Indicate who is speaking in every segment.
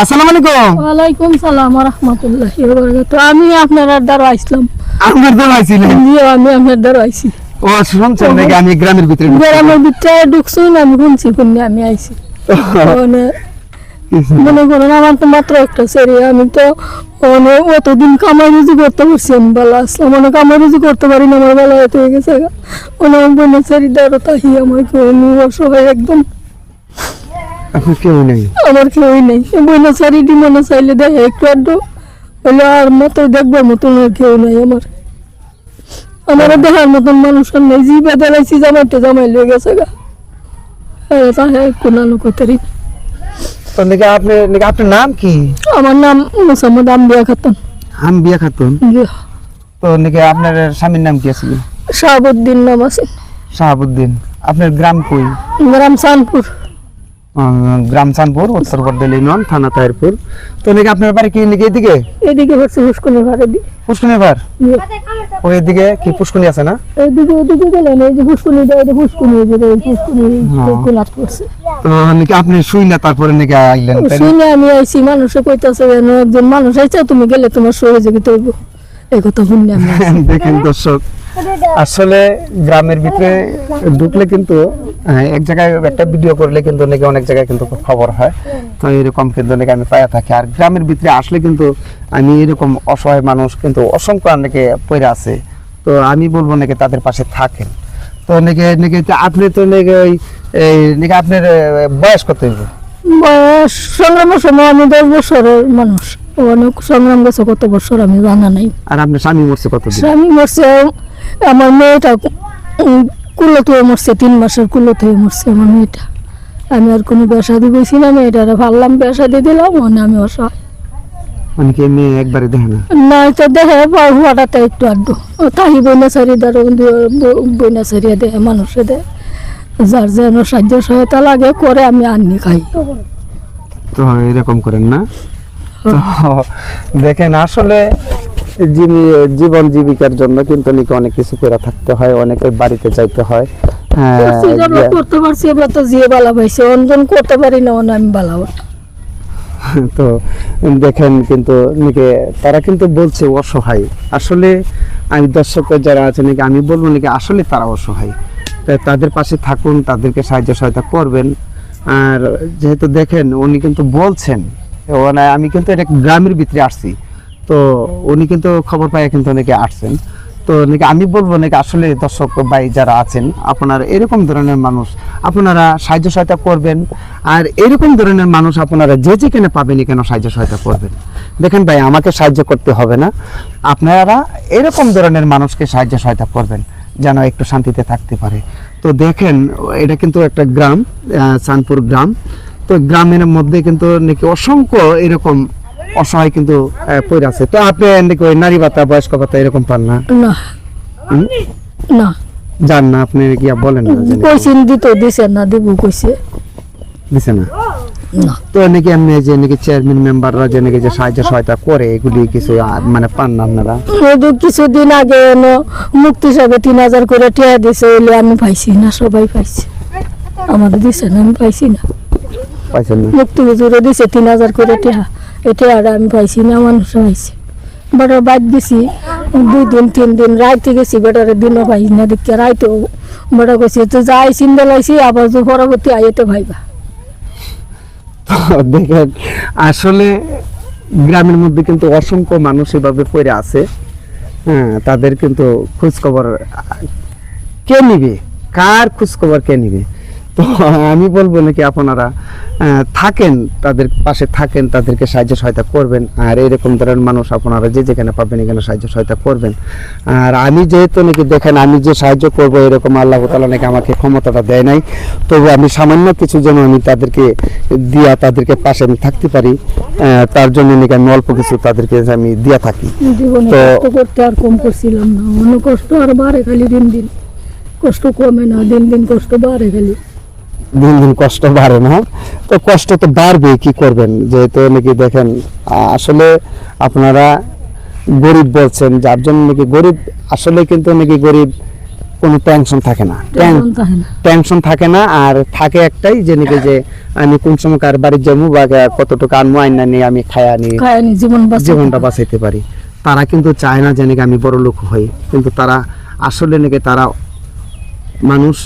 Speaker 1: আসসালামু আলাইকুম।
Speaker 2: ওয়ালাইকুম সালাম রহমতুল্লাহ আমি আপনার দ্বারা আইসলাম
Speaker 1: আমার তো আইছিলেন
Speaker 2: জি আমি আপনার দ্বারা আইছি
Speaker 1: ও শুনছেন নাকি? আমি গ্রামের ভিতরে
Speaker 2: গ্রামের ভিতরে ঢুকছি না আমি শুনছি শুনে আমি আইছি। মানে করেন আমার তো মাত্র একটা সেরি আমি তো মানে অতদিন কামাই রুজি করতে পারছি আমি ভালো আসলাম মানে কামাই রুজি করতে পারি না আমার ভালো হয়ে গেছে মানে আমার বোনের তাহি আমার অসহায় একদম
Speaker 1: আপনার কেউ নেই।
Speaker 2: আমার কেউই নেই। বোনের সেরিটি মনে চাইলে দেখে একটু আধটু হলে আর মতো দেখবার মতন আর কেউ নাই আমার। আমার দেখার মতন মানুষ আর নেই। জি বেদালাইছি জামাইতে জামাই লেগে গেছে গা। হ্যাঁ তাহে কোনো লোকতারি
Speaker 1: তো নাকি আপনি নাকি আপনার নাম কি?
Speaker 2: আমার নাম মোসাম্মদ আম্বিয়া খাতুন।
Speaker 1: আমি বিয়া খাতুন তো নাকি আপনার স্বামীর নাম কি আছিল
Speaker 2: শাহাবুদ্দিন নাম আছে।
Speaker 1: শাহাবুদ্দিন। আপনার গ্রাম কই?
Speaker 2: গ্রাম সানপুর
Speaker 1: আহ, গ্রাম চানপুর উত্তর বর্দল ইউনিয়ন থানা তাহিরপুর। তো নাকি আপনার বাড়ি কি নাকি এদিকে?
Speaker 2: এদিকে হচ্ছে
Speaker 1: পুষ্কুনি ওই এদিকে কি পুষ্কুনি আছে না?
Speaker 2: এদিকে ওদিকে গেলেন এই যে দেয় এই যে গোলাপ করছে।
Speaker 1: তো নাকি আপনি শুই না তারপরে নাকি আইলেন তাই না?
Speaker 2: আমি আইছি মানুষে কইতাছে একজন মানুষ আইছে তুমি গেলে তোমার সহযোগিতা হইব। আমি
Speaker 1: দেখেন দর্শক আসলে গ্রামের ভিতরে ঢুকলে কিন্তু এক জায়গায় একটা ভিডিও করলে কিন্তু নাকি অনেক জায়গায় কিন্তু খবর হয়। তো এরকম কিন্তু নাকি আমি পাইয়া থাকি। আর গ্রামের ভিতরে আসলে কিন্তু আমি এরকম অসহায় মানুষ কিন্তু অসংখ্য নাকি পড়ে আছে। তো আমি বলব নাকি তাদের পাশে থাকেন। তো নাকি নাকি আপনি তো নাকি ওই এই নাকি আপনার বয়স কত
Speaker 2: বয়স সংগ্রামের সময় আমি দশ বছরের মানুষ। অনেক সংগ্রাম গেছে কত বছর আমি জানা নাই।
Speaker 1: আর আপনার স্বামী মরছে কতদিন?
Speaker 2: স্বামী মরছে আমার মেয়েটা কুলো থেকে মরছে তিন মাসের কুলো থেকে মরছে আমার মেয়েটা। আমি আর কোনো ব্যবসা দিয়ে গেছি না মেয়েটারে ভাবলাম ব্যবসা দিয়ে দিলাম মানে আমি অসহায়।
Speaker 1: মানে কি মেয়ে একবারে দেখে না?
Speaker 2: না তো দেখে হঠাৎ একটু আড্ডু তাহি বইনা সারি দ্বারা বইনা সারিয়া দেহে মানুষে দেয়। যার যেন সাহায্য সহায়তা লাগে করে আমি আনি খাই।
Speaker 1: তো এরকম করেন না? দেখেন আসলে জীবন জীবিকার জন্য কিন্তু নাকি অনেক কিছু করে থাকতে হয় অনেকে বাড়িতে যাইতে হয়। হ্যাঁ,
Speaker 2: করছি যে আমরা করতে পারছি এবার তো জিয়ে বালা পাইছে অঞ্জন করতে পারি না অন্য আমি বালা
Speaker 1: তো দেখেন কিন্তু নাকি তারা কিন্তু বলছে অসহায়। আসলে আমি দর্শকের যারা আছে নাকি আমি বলব নাকি আসলে তারা অসহায়। তাই তাদের পাশে থাকুন তাদেরকে সাহায্য সহায়তা করবেন। আর যেহেতু দেখেন উনি কিন্তু বলছেন আমি কিন্তু এটা গ্রামের ভিতরে আসছি। তো উনি কিন্তু খবর পাই কিন্তু অনেকে আসছেন। তো নাকি আমি বলব নাকি আসলে দর্শক ভাই যারা আছেন, আপনারা এরকম ধরনের মানুষ, আপনারা সাহায্য সহায়তা করবেন। আর এরকম ধরনের মানুষ আপনারা যে যেখানে পাবেনই কেন সাহায্য সহায়তা করবেন। দেখেন ভাই, আমাকে সাহায্য করতে হবে না। আপনারা এরকম ধরনের মানুষকে সাহায্য সহায়তা করবেন, যেন একটু শান্তিতে থাকতে পারে। তো দেখেন, এটা কিন্তু একটা গ্রাম চাঁদপুর গ্রাম। তো গ্রামের মধ্যে কিন্তু নাকি অসংখ্য এরকম অসহায় কিন্তু পড়ে আছে। তো আপনি নাকি ওই নারী ভাতা বয়স্ক ভাতা এরকম পান না?
Speaker 2: না।
Speaker 1: হুম?
Speaker 2: না।
Speaker 1: আপনি কি বলেন না যে নাকি
Speaker 2: কইছেন দিত দিছে না দিব কইছে।
Speaker 1: দিছে না? তো নাকি এমনি যে নাকি চেয়ারম্যান মেম্বাররা যে নাকি যে সাহায্য সহায়তা করে এগুলি কিছু মানে পান না আপনারা?
Speaker 2: কিছুদিন আগে মুক্তি সাহেবে তিন হাজার করে টিয়া দিছে আমি পাইছি না সবাই পাইছে। আমার দিছে না আমি পাইছি না।
Speaker 1: পাইছেন না?
Speaker 2: মুক্তি হুজুরে দিছে তিন হাজার করে টিয়া এই টিয়াটা আমি পাইছি না মানুষ পাইছে। বেটার বাদ দিছি দুই দিন তিন দিন রাইতে গেছি বেটারে দিনও পাই না দেখতে রাইতেও বেটা কইছে তো যাই চিন্তা লাইছি আবার যে পরবর্তী আইতে ভাইবা।
Speaker 1: দেখেন আসলে গ্রামের মধ্যে কিন্তু অসংখ্য মানুষ এভাবে পড়ে আছে। হ্যাঁ তাদের কিন্তু খোঁজ খবর কে নিবে? কার খোঁজ খবর কে নিবে? তো আমি বলব নাকি আপনারা থাকেন তাদের পাশে থাকেন তাদেরকে সাহায্য সহায়তা করবেন আর এরকম ধরনের মানুষ আপনারা যে যেখানে পাবেন এখানে সাহায্য সহায়তা করবেন। আর আমি যেহেতু নাকি দেখেন আমি যে সাহায্য করব এরকম আল্লাহ তালা নাকি আমাকে ক্ষমতাটা দেয় নাই তবু আমি সামান্য কিছু যেন আমি তাদেরকে দিয়া তাদেরকে পাশে আমি থাকতে পারি তার জন্য নাকি আমি অল্প কিছু তাদেরকে আমি দিয়া থাকি। তো-
Speaker 2: করতে আর কম করছিলাম না অন্য কষ্ট আর বাড়ে খালি দিন দিন। কষ্ট কমে না দিন দিন কষ্ট বাড়ে খালি।
Speaker 1: দিন দিন কষ্ট বাড়ে না। তো কষ্ট তো বাড়বে কি করবেন? যেহেতু নাকি দেখেন আসলে আপনারা গরিব বলছেন যার জন্য নাকি গরিব আসলে কিন্তু নাকি গরিব কোনো টেনশন থাকে না।
Speaker 2: টেনশন থাকে না।
Speaker 1: আর থাকে একটাই যে নাকি যে আমি কোন সময় কার বাড়ি যাব বা কতটুকু আনব আইনা নিয়ে আমি খায়া নিয়ে জীবনটা বাঁচাইতে পারি। তারা কিন্তু চায় না যে নাকি আমি বড় লোক হই কিন্তু তারা আসলে নাকি তারা মানুষ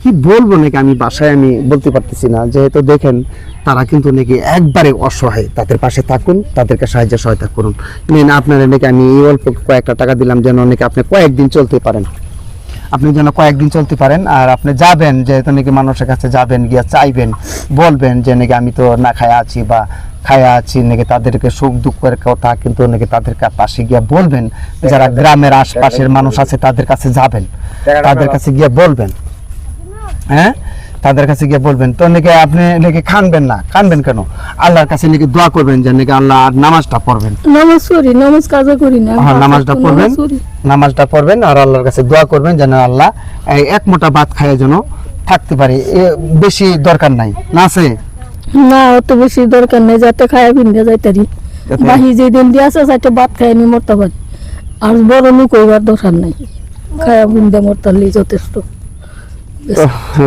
Speaker 1: কি বলব নাকি আমি বাসায় আমি বলতে পারতেছি না যেহেতু দেখেন তারা কিন্তু নাকি একবারে অসহায়। তাদের পাশে থাকুন তাদেরকে সাহায্য সহায়তা করুন। নেন আপনারা নাকি আমি এই অল্প কয়েকটা টাকা দিলাম যেন নাকি আপনি কয়েকদিন চলতে পারেন। আপনি যেন কয়েকদিন চলতে পারেন আর আপনি যাবেন যেহেতু নাকি মানুষের কাছে যাবেন গিয়ে চাইবেন বলবেন যে নাকি আমি তো না খায়া আছি বা খায়া আছি নাকি তাদেরকে সুখ দুঃখের কথা কিন্তু নাকি তাদের পাশে গিয়ে বলবেন। যারা গ্রামের আশপাশের মানুষ আছে তাদের কাছে যাবেন। তাদের কাছে গিয়ে বলবেন। হ্যাঁ? তাদের কাছে গিয়ে বলবেন তো নাকি আপনি নাকি খানবেন না? খানবেন কেন? আল্লাহর কাছে নাকি দোয়া করবেন যে নাকি আল্লাহ আর নামাজটা পড়বেন।
Speaker 2: নামাজ করি নামাজ কাজা করি না
Speaker 1: হ্যাঁ, নামাজটা পড়বেন নামাজটা পড়বেন আর আল্লাহর কাছে দোয়া করবেন যেন আল্লাহ এই এক মোটা ভাত খায় যেন থাকতে পারে। বেশি দরকার নাই না আছে?
Speaker 2: না অত বেশি দরকার নেই যাতে খায় ভিন্দে যাইতারি।
Speaker 1: যাতে-
Speaker 2: বাহি যেদিন দিয়ে আছে চারটে ভাত খায় নি মরতে পারি আর বড় লোক হইবার দরকার নাই খায়া ভিন্দে মরতালি যথেষ্ট।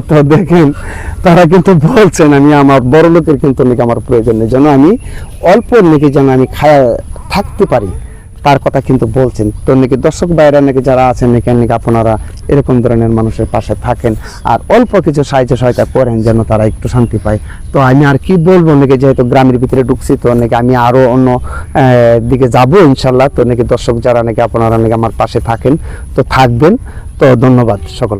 Speaker 1: তো দেখেন, তারা কিন্তু বলছেন আমি আমার বড় লোকের কিন্তু নাকি আমার প্রয়োজন নেই, যেন আমি অল্প নাকি যেন আমি খায়া থাকতে পারি। তার কথা কিন্তু বলছেন। তো নাকি দর্শক বাইরা নাকি যারা আছেন, নাকি নাকি আপনারা এরকম ধরনের মানুষের পাশে থাকেন আর অল্প কিছু সাহায্য সহায়তা করেন যেন তারা একটু শান্তি পায়। তো আমি আর কি বলব, নাকি যেহেতু গ্রামের ভিতরে ঢুকছি, তো নাকি আমি আরও অন্য দিকে যাব ইনশাল্লাহ। তো নাকি দর্শক যারা নাকি আপনারা নাকি আমার পাশে থাকেন, তো থাকবেন। তো ধন্যবাদ সকল